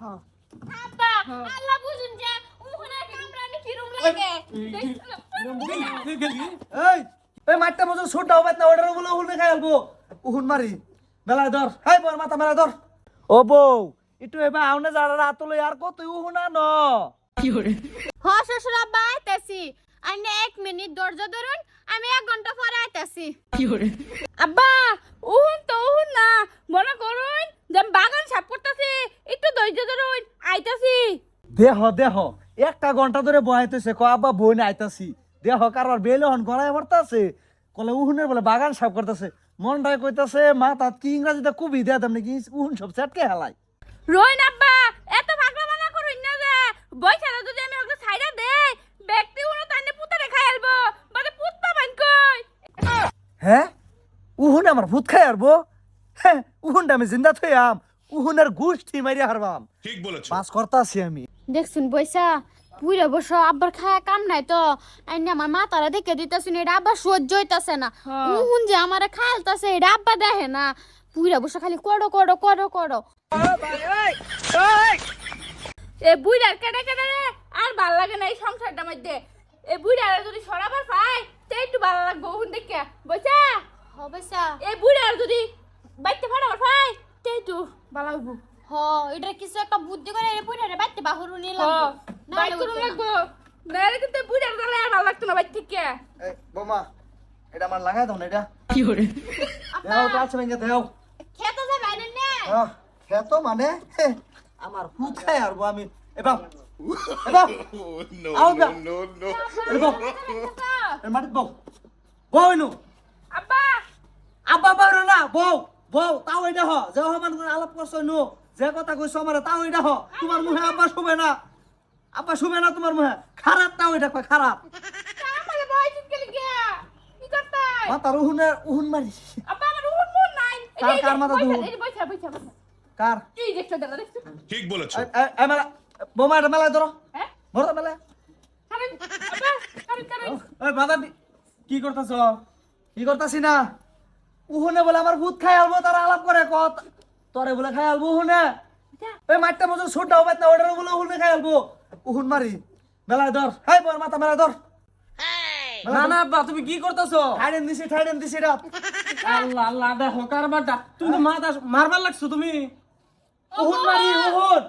আব্বা আল্লাহ বুঝুন যে ওখানে কামড়ানি কিরম লাগে। এই এই মাঠটা মজুর সুট দাও বেত না ওটার বলে উহুন খাই আলবো। উহুন মারি মেলায় ধর। হাই বর মাথা মেলায় ধর। ও বউ একটু এবার আউনে যারা রাত লই আর কত উহুনা ন হ শ্বশুর আব্বা আইতাছি। আইনে এক মিনিট ধৈর্য ধরুন আমি এক ঘণ্টা পরে আইতাছি। আব্বা উহুন তো উহুন না মনে করুন যে আমি বাগান সাফ করতেছি একটু ধৈর্য ধরুন আইতাছি। দেহ দেহ। একটা ঘণ্টা ধরে বহাইতেছে ক আব্বা বই না আইতাছি। দেহ কারবার বেলে হন গড়াই পড়তাছে কলে উহুনের বলে বাগান সাফ করতেছে। মনটাই কইতাছে মা তাত কি ইংরাজিতে কুবি দেয়া দাম নাকি? উহুন সব সেটকে হেলাই রইন আব্বা এত পাগলা মানা করুন না যে বইছাটা যদি আমি ওকে ছাইরা দেই ব্যক্তি উনো তাইনে পুতারে খাই আলবো বাদে পুত পাবেন কই। হ্যাঁ? উহুন আমার ভূত খাই আরবো হ্যাঁ উহুনটা আমি জিন্দা থই আম উহুনের গুষ্টি মারি হারবাম। ঠিক বলেছ। পাস করতাছি আমি। দেখছুন বইসা পুরা বসো আব্বার খায়া কাম নাই তো। আইনে আমার মাতারা দেখে দিতেছুন এটা আব্বা সহ্য হইতাছে না। উহুন যে আমারে খাইলতাছে এটা আব্বা দেখে না। পুরা বসে খালি করো করো করো করো। এ বুইড়ার কেটে কেটে রে। আর ভালো লাগে না এই সংসারটার মধ্যে। এ বুইড়ার যদি সরাবার পাই তে একটু ভালো লাগবে উহুন দেখে। বইসা হবেসা এ বুইড়ার যদি বাইতে ফাড়াবার পাই তে একটু ভালো হ এটা কিছু একটা বুদ্ধি করে এর পুরে বাইতে বাহুরু হ্যাঁ, বাইক করুন লাগবো। নাহলে কিন্তু বুড়ার গেলে আর লাগতো না বাইক থেকে এই বোমা এটা আমার লাগাই দাও না এটা কি করে দেও তো আছে ভেঙে দেও খেতে যাবে আইনে নে? আহ, খেতো মানে? আমার ভূত খাই আরবো আমি। এবার no, Out no, there. no, no. এবার মাটিত বউ বউ নু আব্বা। আব্বা বাইর না বউ বউ তাও এটা হ। যে হমান করে আলাপ করছ নু যে কথা কইছো আমার তাও এটা হ। তোমার মুখে আব্বা শুবে না। আব্বা শুবে না তোমার মুখে। খারাপ তাও এটা কয় খারাপ। আমাকে ভয় চিৎকে লিখে কি করতে মা তার উহুনের উহুন মারি আব্বা আমার উহুন মন নাই। এই কার- কার মাথা বইসা বইসা বইসা কার? এই দেখছ দাদা দেখছ। ঠিক বলেছ। এ বোমা এটা মেলায় ধরো। হ্যাঁ? ধরো মেলায়। কারণ আব্বা কারণ কারণ ওই বাধা কি করতেছ? কি করতাছি না? উহুনে বলে আমার ভূত খাই আলবো তারা আলাপ করে কত? তরে বলে খাই আলবো উহুনে। ওই মাঠটা মতো ছোট দাও না ওটার বলে উহুনে খাই আলবো। উহুন মারি মেলায় ধর। হাই বর মাথা মেলায় ধর। না না আব্বা তুমি কি করতেছো? ঠাইডেন দিছি ঠাইডেন দিছি এটা। আল্লাহ আল্লাহ দেখো কারবারটা। তুমি তো মাথা মারবার লাগছো তুমি। উহুন মারি উহুন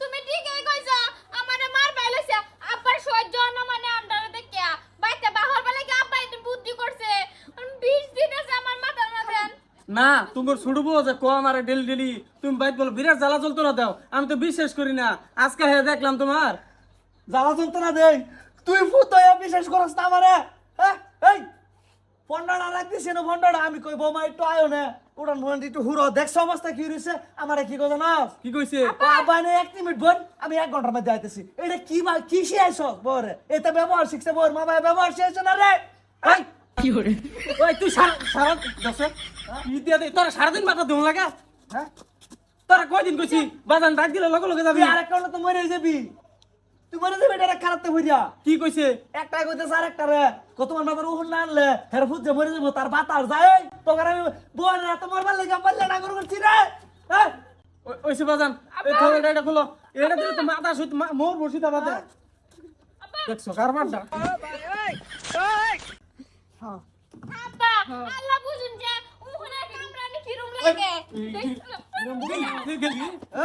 তুমি ঠিকই কইছো আমারে মার বাইলেছে আব্বার সহ্য না মানে আমদারে দেখে বাইতে বাহর বেলা কি আব্বা এত বুদ্ধি করছে 20 দিন আছে আমার মাথার মাথায় না তোমার ছুটবো যে কো আমারে ডেলি ডেলি তুমি বাইক বলো বিরাট জ্বালা চলতো না দাও আমি তো বিশ্বাস করি না। আজকে হে দেখলাম তোমার। জ্বালা চলতো না দেই? তুই হইয়া বিশ্বাস করস না আমারে? হ্যাঁ এই পন্ডাটা রাখতেছি না পন্ডাটা আমি কই বোমা একটু আয়ো না। উড়ান ফোন একটু হুরো দেখছ অবস্থা কি হইছে। আমারে কি কথা না কি কইছে? বাবা নে এক মিনিট বোন আমি এক ঘণ্টার মধ্যে আইতেছি। এটা কি কি শিখাইছ বরে? এটা ব্যবহার শিখছে বর মা ব্যবহার শিখাইছ না রে? এই ওই তুই সারা সারা দশ কি দে তোরা সারাদিন মাথা লাগা? হ্যাঁ? তোরা কয়দিন কইছি বাজান ডাক দিলে লগে লগে যাবি? তো মরে যাবি। তুই মরে যাবি এটা খারাপ তো হইয়া। কি কইছে? একটা কইতেছে আরেকটা রে কত বাবার উহুন না আনলে হের ফুট যে মরে যাব তার বাতার যায়। তোকে আমি বোন রাতে মরবার লেগে পারলে না করছি রে। হ্যাঁ? ওইসে বাজান এই থলেটা এটা খুলো। এটা দিলে তো মাথা সুত মোর বসি তা বাদে দেখছ কারবারটা। আব্বা আল্লাহ বুঝুন যে ওখানে কামড়ানি কিরম লাগে।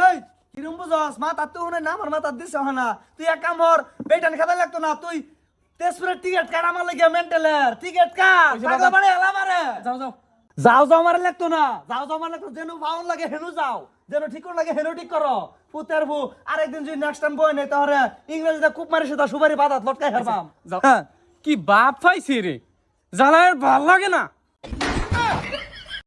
এই কিরম বুঝস? মা তার তো না আমার মাথার দিছে হনা তুই এক কাম কর বেটান খেতে লাগতো না তুই তেজপুরের টিকিট কাট আমার লাগে মেন্টালের? টিকিট কাট ওই যে পাগলা বাবা- বাড়ি এলা মারে। যাও যাও। যাও যাও মারে লাগতো না। যাও যাও মারে লাগতো। যেন ফাউন লাগে হেনু যাও। যেন ঠিক লাগে হেনু ঠিক করো। পুতের বু আরেকদিন যদি নেক্সট টাইম বই নেই তাহলে ইংরেজিতে খুব মারি সেটা সুপারি বাদাত লটকাই হারবাম। যাও। হ্যাঁ কি বাপ পাইছে রে? জ্বালায় ভালো লাগে না।